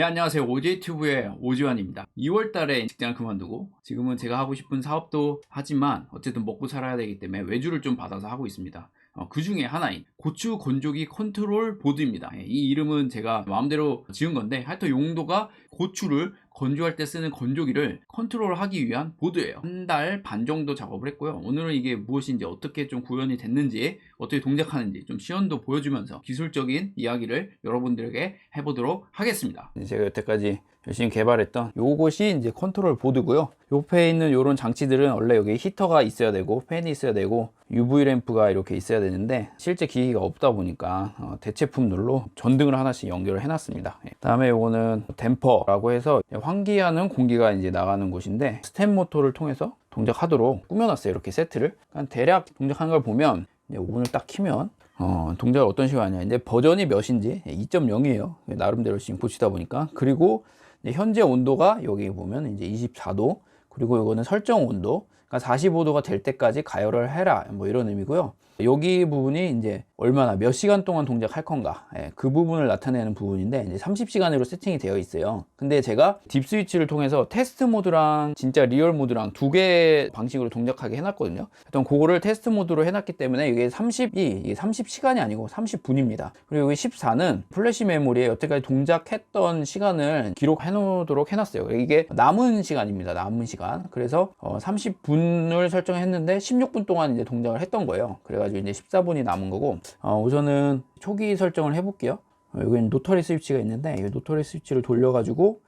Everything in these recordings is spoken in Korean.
예, 안녕하세요. OJ튜브의 오지환입니다. 2월 달에 직장을 그만두고 지금은 제가 하고 싶은 사업도 하지만 어쨌든 먹고 살아야 되기 때문에 외주를 좀 받아서 하고 있습니다. 어, 그 중에 하나인 고추 건조기 컨트롤 보드입니다. 예, 이 이름은 제가 마음대로 지은 건데 하여튼 용도가 고추를 건조할 때 쓰는 건조기를 컨트롤하기 위한 보드예요. 한 달 반 정도 작업을 했고요. 오늘은 이게 무엇인지 어떻게 좀 구현이 됐는지 어떻게 동작하는지 좀 시연도 보여주면서 기술적인 이야기를 여러분들에게 해보도록 하겠습니다. 제가 여태까지 열심히 개발했던 요것이 이제 컨트롤 보드고요. 옆에 있는 이런 장치들은 원래 여기 히터가 있어야 되고 팬이 있어야 되고 UV 램프가 이렇게 있어야 되는데 실제 기기가 없다 보니까 어, 대체품들로 전등을 하나씩 연결을 해놨습니다. 예. 다음에 요거는 댐퍼라고 해서 환기하는 공기가 이제 나가는 곳인데 스템 모터를 통해서 동작하도록 꾸며놨어요. 이렇게 세트를. 그러니까 대략 동작하는 걸 보면 오븐을 딱 키면 어, 동작을 어떤 식으로 하냐. 이제 버전이 몇인지 2.0이에요. 나름대로 지금 보시다 보니까. 그리고 현재 온도가 여기 보면 이제 24도. 그리고 이거는 설정 온도. 그러니까 45도가 될 때까지 가열을 해라. 뭐 이런 의미고요. 여기 부분이 이제 얼마나 몇 시간 동안 동작할 건가. 예, 그 부분을 나타내는 부분인데 이제 30시간으로 세팅이 되어 있어요. 근데 제가 딥 스위치를 통해서 테스트 모드랑 진짜 리얼 모드랑 두 개 방식으로 동작하게 해놨거든요. 일단 그거를 테스트 모드로 해놨기 때문에 이게 30이 이게 30시간이 아니고 30분입니다. 그리고 여기 14는 플래시 메모리에 여태까지 동작했던 시간을 기록해 놓도록 해놨어요. 이게 남은 시간입니다. 남은 시간. 그래서 어, 30분을 설정했는데 16분 동안 이제 동작을 했던 거예요. 그래가지고 이제 14분이 남은 거고 어, 우선은 초기 설정을 해볼게요. 어, 여기는 노터리 스위치가 있는데 이 노터리 스위치를 돌려가지고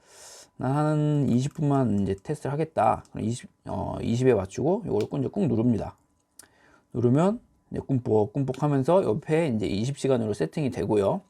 한 20분만 이제 테스트를 하겠다. 20, 어, 20에 맞추고 이걸 꾹, 이제 꾹 누릅니다. 누르면 이제 꿈뻑 꿈뻑 하면서 옆에 이제 20시간으로 세팅이 되고요.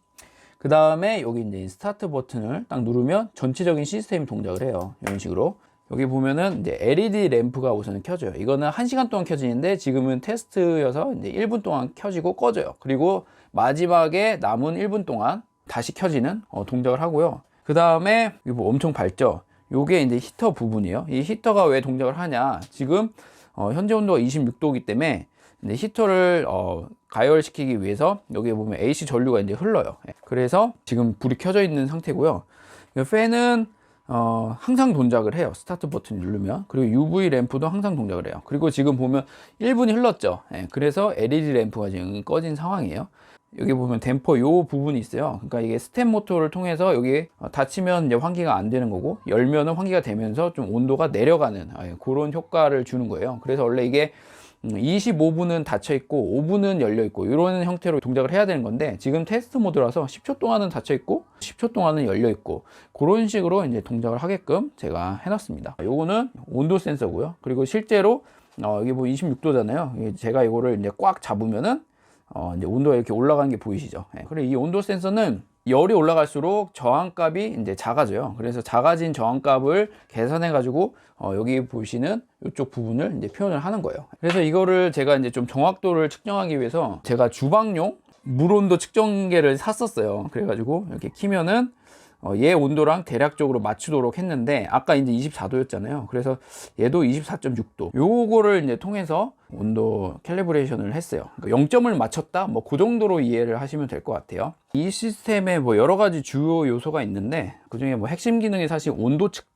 그 다음에 여기 이제 스타트 버튼을 딱 누르면 전체적인 시스템이 동작을 해요. 이런 식으로. 여기 보면은 이제 LED 램프가 우선 켜져요. 이거는 1시간 동안 켜지는데 지금은 테스트여서 이제 1분 동안 켜지고 꺼져요. 그리고 마지막에 남은 1분 동안 다시 켜지는 어, 동작을 하고요. 그 다음에 이거 뭐 엄청 밝죠. 요게 이제 히터 부분이에요. 이 히터가 왜 동작을 하냐? 지금 어, 현재 온도가 26도이기 때문에 이제 히터를 어, 가열시키기 위해서 여기에 보면 AC 전류가 이제 흘러요. 예. 그래서 지금 불이 켜져 있는 상태고요. 이 팬은 어, 항상 동작을 해요. 스타트 버튼 누르면. 그리고 UV 램프도 항상 동작을 해요. 그리고 지금 보면 1분이 흘렀죠. 예, 그래서 LED 램프가 지금 꺼진 상황이에요. 여기 보면 댐퍼 요 부분이 있어요. 그러니까 이게 스텝 모터를 통해서 여기 닫히면 이제 환기가 안 되는 거고 열면은 환기가 되면서 좀 온도가 내려가는 예, 그런 효과를 주는 거예요. 그래서 원래 이게 25분은 음, 닫혀 있고 5분은 열려 있고 이런 형태로 동작을 해야 되는 건데 지금 테스트 모드라서 10초 동안은 닫혀 있고 10초 동안은 열려 있고 그런 식으로 이제 동작을 하게끔 제가 해놨습니다. 요거는 온도 센서고요. 그리고 실제로 어, 여기 뭐 26도잖아요. 제가 이거를 이제 꽉 잡으면은 어, 이제 온도가 이렇게 올라가는 게 보이시죠? 예. 그리고 이 온도 센서는 열이 올라갈수록 저항값이 이제 작아져요. 그래서 작아진 저항값을 계산해 가지고 어, 여기 보시는 이쪽 부분을 이제 표현을 하는 거예요. 그래서 이거를 제가 이제 좀 정확도를 측정하기 위해서 제가 주방용 물온도 측정계를 샀었어요. 그래가지고 이렇게 키면은 어, 얘 온도랑 대략적으로 맞추도록 했는데 아까 이제 24도였잖아요. 그래서 얘도 24.6도. 요거를 이제 통해서 온도 캘리브레이션을 했어요. 그러니까 0점을 맞췄다? 뭐 그 정도로 이해를 하시면 될 것 같아요. 이 시스템에 뭐 여러 가지 주요 요소가 있는데 그 중에 뭐 핵심 기능이 사실 온도 측정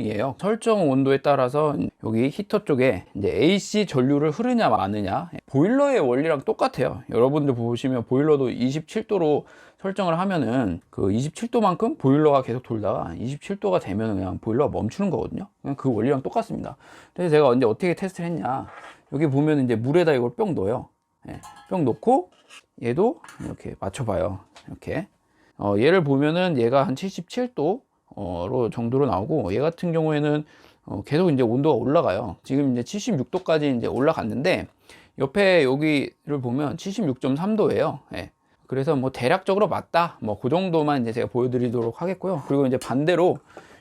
이에요. 설정 온도에 따라서 여기 히터 쪽에 이제 AC 전류를 흐르냐 마느냐 보일러의 원리랑 똑같아요. 여러분들 보시면 보일러도 27도로 설정을 하면은 그 27도만큼 보일러가 계속 돌다가 27도가 되면 그냥 보일러가 멈추는 거거든요. 그냥 그 원리랑 똑같습니다. 그래서 제가 언제 어떻게 테스트를 했냐. 여기 보면 이제 물에다 이걸 뿅 넣어요. 예, 뿅 넣고 얘도 이렇게 맞춰봐요. 이렇게. 어, 얘를 보면은 얘가 한 77도 로 정도로 나오고 얘 같은 경우에는 어, 계속 이제 온도가 올라가요. 지금 이제 76도까지 이제 올라갔는데 옆에 여기를 보면 76.3도예요. 예. 그래서 뭐 대략적으로 맞다. 뭐 그 정도만 이제 제가 보여드리도록 하겠고요. 그리고 이제 반대로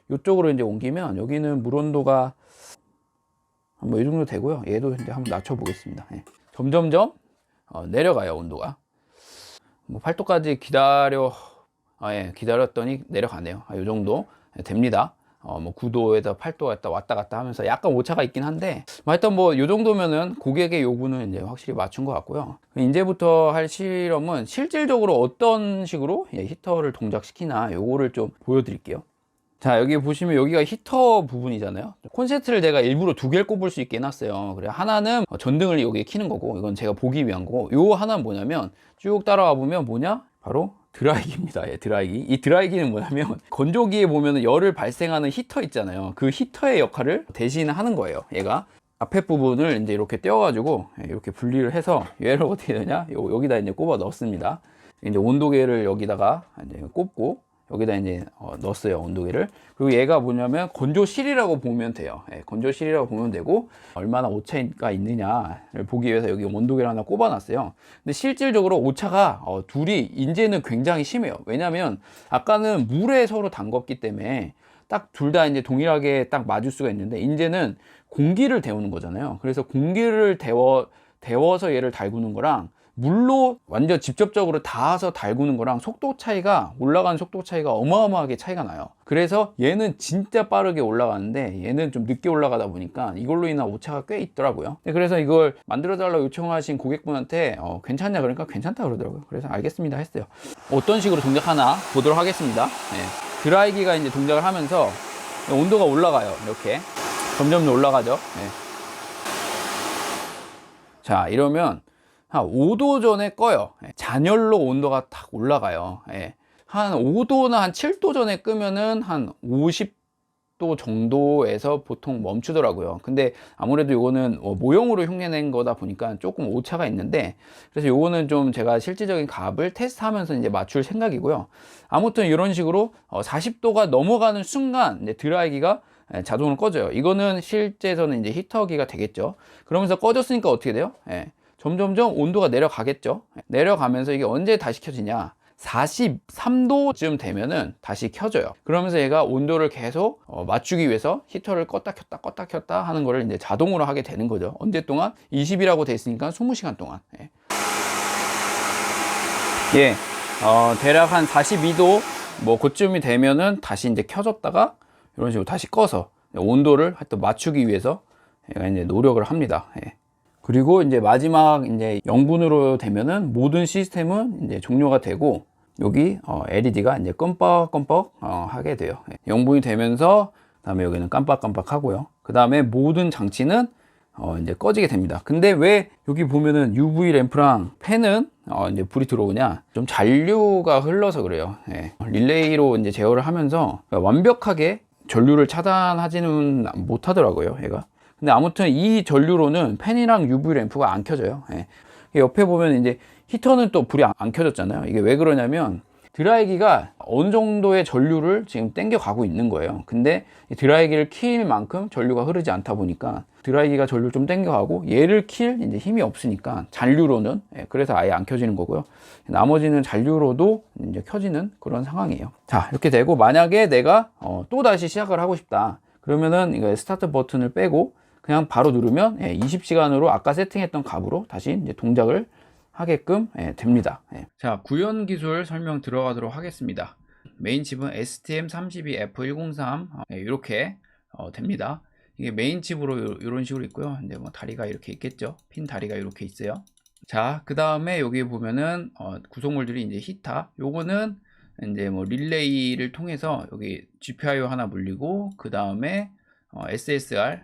이쪽으로 이제 옮기면 여기는 물 온도가 뭐 이 정도 되고요. 얘도 이제 한번 낮춰 보겠습니다. 예. 점점점 어, 내려가요 온도가. 뭐 8도까지 기다려 아, 예, 기다렸더니 내려가네요. 아, 이 정도 됩니다. 어, 뭐 9도에다 8도에다 왔다 갔다 하면서 약간 오차가 있긴 한데 뭐 하여튼 뭐 요 정도면은 고객의 요구는 이제 확실히 맞춘 것 같고요. 이제부터 할 실험은 실질적으로 어떤 식으로 예, 히터를 동작시키나 요거를 좀 보여드릴게요. 자 여기 보시면 여기가 히터 부분이잖아요 콘센트를 내가 일부러 두 개를 꼽을 수 있게 해놨어요 그래 하나는 전등을 여기에 키는 거고 이건 제가 보기 위한 거고 요 하나는 뭐냐면 쭉 따라와 보면 뭐냐 바로 드라이기입니다. 예, 드라이기. 이 드라이기는 뭐냐면 건조기에 보면 열을 발생하는 히터 있잖아요. 그 히터의 역할을 대신하는 거예요 얘가. 앞에 부분을 이제 이렇게 떼어가지고 예, 이렇게 분리를 해서 얘를 어떻게 되냐? 요, 여기다 이제 꼽아 넣습니다. 이제 온도계를 여기다가 이제 꼽고 여기다 이제 어, 넣었어요 온도계를. 그리고 얘가 뭐냐면 건조실이라고 보면 돼요. 예, 건조실이라고 보면 되고 얼마나 오차가 있느냐를 보기 위해서 여기 온도계를 하나 꼽아 놨어요. 근데 실질적으로 오차가 어, 둘이 이제는 굉장히 심해요. 왜냐면 아까는 물에 서로 담궜기 때문에 딱 둘 다 이제 동일하게 딱 맞을 수가 있는데 이제는 공기를 데우는 거잖아요. 그래서 공기를 데워 데워서 얘를 달구는 거랑 물로 완전 직접적으로 닿아서 달구는 거랑 속도 차이가 올라가는 속도 차이가 어마어마하게 차이가 나요. 그래서 얘는 진짜 빠르게 올라가는데 얘는 좀 늦게 올라가다 보니까 이걸로 인한 오차가 꽤 있더라고요. 네, 그래서 이걸 만들어 달라고 요청하신 고객분한테 어, 괜찮냐? 그러니까 괜찮다 그러더라고요. 그래서 알겠습니다 했어요. 어떤 식으로 동작하나 보도록 하겠습니다. 네. 드라이기가 이제 동작을 하면서 온도가 올라가요 이렇게. 점점 올라가죠. 네. 자 이러면 한 5도 전에 꺼요. 예, 잔열로 온도가 탁 올라가요. 예. 한 5도나 한 7도 전에 끄면은 한 50도 정도에서 보통 멈추더라고요. 근데 아무래도 이거는 뭐 모형으로 흉내낸 거다 보니까 조금 오차가 있는데 그래서 요거는 좀 제가 실질적인 값을 테스트하면서 이제 맞출 생각이고요. 아무튼 이런 식으로 40도가 넘어가는 순간 드라이기가 예, 자동으로 꺼져요. 이거는 실제에서는 이제 히터기가 되겠죠. 그러면서 꺼졌으니까 어떻게 돼요? 예. 점점점 온도가 내려가겠죠. 내려가면서 이게 언제 다시 켜지냐? 43도쯤 되면은 다시 켜져요. 그러면서 얘가 온도를 계속 어, 맞추기 위해서 히터를 껐다 켰다 껐다 켰다 하는 거를 이제 자동으로 하게 되는 거죠. 언제 동안? 20이라고 돼 있으니까 20시간 동안. 예. 예. 어, 대략 한 42도 뭐 그쯤이 되면은 다시 이제 켜졌다가 이런 식으로 다시 꺼서 온도를 하여튼 맞추기 위해서 얘가 이제 노력을 합니다. 예. 그리고 이제 마지막 이제 0분으로 되면은 모든 시스템은 이제 종료가 되고 여기 어, LED가 이제 껌뻑껌뻑 어, 하게 돼요. 0분이 되면서 그다음에 여기는 깜빡깜빡 하고요. 그 다음에 모든 장치는 어, 이제 꺼지게 됩니다. 근데 왜 여기 보면은 UV 램프랑 팬은 어, 이제 불이 들어오냐? 좀 잔류가 흘러서 그래요. 예. 릴레이로 이제 제어를 하면서 완벽하게 전류를 차단하지는 못하더라고요. 얘가. 근데 아무튼 이 전류로는 팬이랑 UV 램프가 안 켜져요. 예. 옆에 보면 이제 히터는 또 불이 안 켜졌잖아요. 이게 왜 그러냐면 드라이기가 어느 정도의 전류를 지금 땡겨 가고 있는 거예요. 근데 드라이기를 킬 만큼 전류가 흐르지 않다 보니까 드라이기가 전류를 좀 땡겨 가고 얘를 킬 이제 힘이 없으니까 잔류로는 예, 그래서 아예 안 켜지는 거고요. 나머지는 잔류로도 이제 켜지는 그런 상황이에요. 자 이렇게 되고 만약에 내가 어, 또 다시 시작을 하고 싶다. 그러면은 이거 스타트 버튼을 빼고 그냥 바로 누르면 20시간으로 예, 아까 세팅했던 값으로 다시 동작을 하게끔 예, 됩니다. 예. 자, 구현 기술 설명 들어가도록 하겠습니다. 메인 칩은 STM32F103 이렇게 어, 됩니다. 이게 메인 칩으로 이런 식으로 있고요. 이제 뭐 다리가 이렇게 있겠죠. 핀 다리가 이렇게 있어요. 자, 그 다음에 여기 보면은 어, 구성물들이 이제 히타. 요거는 이제 뭐 릴레이를 통해서 여기 GPIO 하나 물리고 그 다음에 어, SSR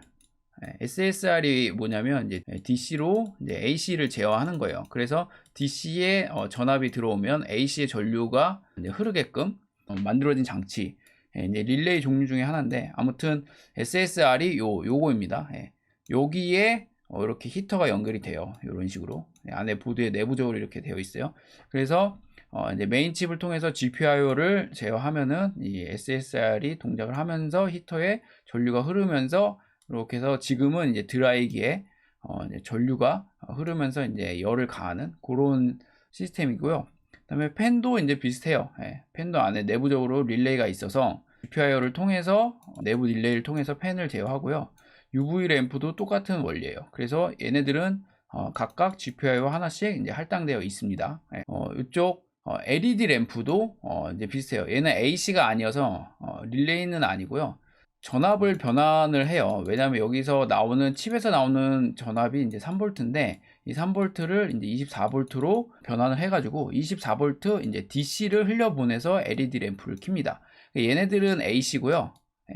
SSR이 뭐냐면 이제 DC로 이제 AC를 제어하는 거예요. 그래서 DC에 어, 전압이 들어오면 AC의 전류가 흐르게끔 어, 만들어진 장치. 예, 이제 릴레이 종류 중에 하나인데 아무튼 SSR이 요 요거입니다. 예. 여기에 어, 이렇게 히터가 연결이 돼요. 이런 식으로 예, 안에 보드에 내부적으로 이렇게 되어 있어요. 그래서 어, 이제 메인 칩을 통해서 GPIO를 제어하면은 이 SSR이 동작을 하면서 히터에 전류가 흐르면서 이렇게 해서 지금은 이제 드라이기에 어 이제 전류가 흐르면서 이제 열을 가하는 그런 시스템이고요. 그다음에 팬도 이제 비슷해요. 예, 팬도 안에 내부적으로 릴레이가 있어서 GPIO를 통해서 내부 릴레이를 통해서 팬을 제어하고요. UV 램프도 똑같은 원리예요. 그래서 얘네들은 어 각각 GPIO 하나씩 이제 할당되어 있습니다. 예, 어 이쪽 어 LED 램프도 어 이제 비슷해요. 얘는 AC가 아니어서 어 릴레이는 아니고요. 전압을 변환을 해요. 왜냐하면 여기서 나오는 칩에서 나오는 전압이 이제 3V인데 이 3V를 이제 24V로 변환을 해가지고 24V 이제 DC를 흘려보내서 LED 램프를 킵니다. 얘네들은 AC고요.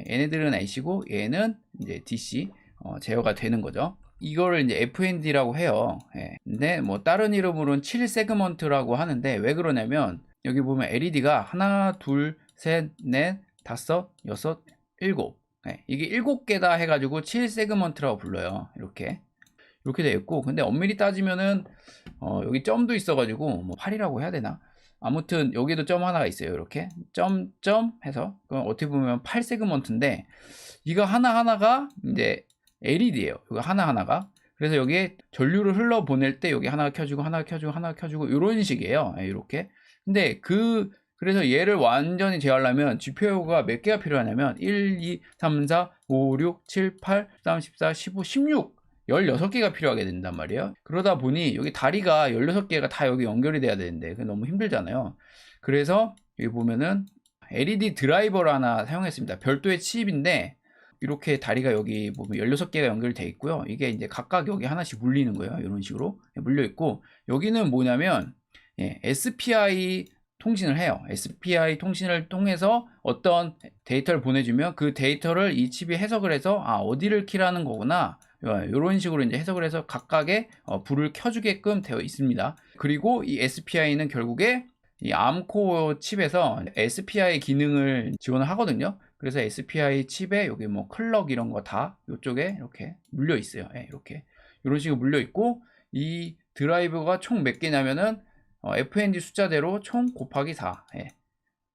얘네들은 AC고 얘는 이제 DC 어, 제어가 되는 거죠. 이거를 이제 FND라고 해요. 예. 근데 뭐 다른 이름으로는 7 세그먼트라고 하는데 왜 그러냐면 여기 보면 LED가 하나, 둘, 셋, 넷, 다섯, 여섯, 일곱. 예. 이게 일곱 개다 해가지고 7 세그먼트라고 불러요. 이렇게. 이렇게 되어 있고 근데 엄밀히 따지면은 어, 여기 점도 있어가지고 뭐 8이라고 해야 되나? 아무튼 여기도 점 하나가 있어요. 이렇게 점 점 해서 그럼 어떻게 보면 8 세그먼트인데 이거 하나 하나가 이제 LED예요. 이거 하나 하나가 그래서 여기에 전류를 흘러 보낼 때 여기 하나가 켜지고 하나가 켜지고 하나가 켜지고 이런 식이에요. 예, 이렇게. 근데 그 그래서 얘를 완전히 제어하려면 GPU가 몇 개가 필요하냐면 1, 2, 3, 4, 5, 6, 7, 8, 13, 14, 15, 16 16개가 필요하게 된단 말이에요. 그러다 보니 여기 다리가 16개가 다 여기 연결이 돼야 되는데 그게 너무 힘들잖아요. 그래서 여기 보면은 LED 드라이버를 하나 사용했습니다. 별도의 칩인데 이렇게 다리가 여기 보면 16개가 연결돼 있고요. 이게 이제 각각 여기 하나씩 물리는 거예요. 이런 식으로 물려 있고 여기는 뭐냐면 예, SPI 통신을 해요. SPI 통신을 통해서 어떤 데이터를 보내주면 그 데이터를 이 칩이 해석을 해서 아 어디를 키라는 거구나 이런 식으로 이제 해석을 해서 각각의 어, 불을 켜주게끔 되어 있습니다. 그리고 이 SPI는 결국에 이 암코어 칩에서 SPI 기능을 지원을 하거든요. 그래서 SPI 칩에 여기 뭐 클럭 이런 거 다 이쪽에 이렇게 물려 있어요. 예, 이렇게 이런 식으로 물려 있고 이 드라이버가 총 몇 개냐면은 어, FND 숫자대로 총 곱하기 4. 예.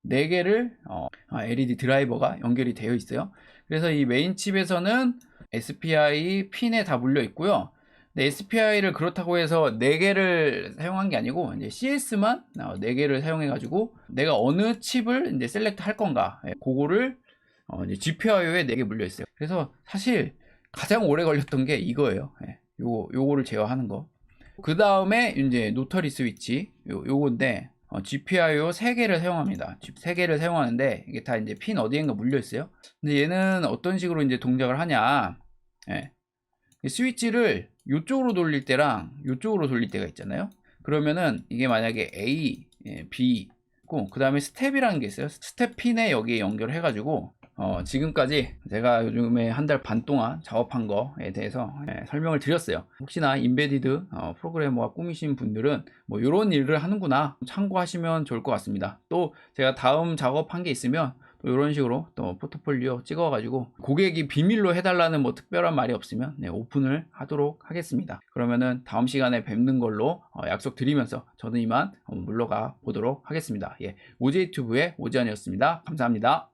4개를 어, LED 드라이버가 연결이 되어 있어요. 그래서 이 메인 칩에서는 SPI 핀에 다 물려 있고요. 근데 SPI를 그렇다고 해서 4개를 사용한 게 아니고 이제 CS만 4개를 사용해 가지고 내가 어느 칩을 이제 셀렉트 할 건가 예, 그거를 어, GPIO에 4개 물려 있어요. 그래서 사실 가장 오래 걸렸던 게 이거예요. 예, 요거 요거를 제어하는 거. 그 다음에 이제 노터리 스위치 요, 요건데 어, GPIO 3개를 사용합니다. 3개를 사용하는데 이게 다 이제 핀 어디엔가 물려 있어요. 근데 얘는 어떤 식으로 이제 동작을 하냐? 예. 스위치를 이쪽으로 돌릴 때랑 이쪽으로 돌릴 때가 있잖아요. 그러면은 이게 만약에 A, 예, B, 그 다음에 스텝이라는 게 있어요. 스텝 핀에 여기에 연결을 해가지고 어, 지금까지 제가 요즘에 한 달 반 동안 작업한 거에 대해서 예, 설명을 드렸어요. 혹시나 인베디드 어, 프로그래머가 꾸미신 분들은 뭐 이런 일을 하는구나 참고하시면 좋을 것 같습니다. 또 제가 다음 작업한 게 있으면 또 이런 식으로 또 포트폴리오 찍어가지고 고객이 비밀로 해달라는 뭐 특별한 말이 없으면 네, 오픈을 하도록 하겠습니다. 그러면은 다음 시간에 뵙는 걸로 어, 약속드리면서 저는 이만 어, 물러가 보도록 하겠습니다. 예, 오제이튜브의 오지환이었습니다. 감사합니다.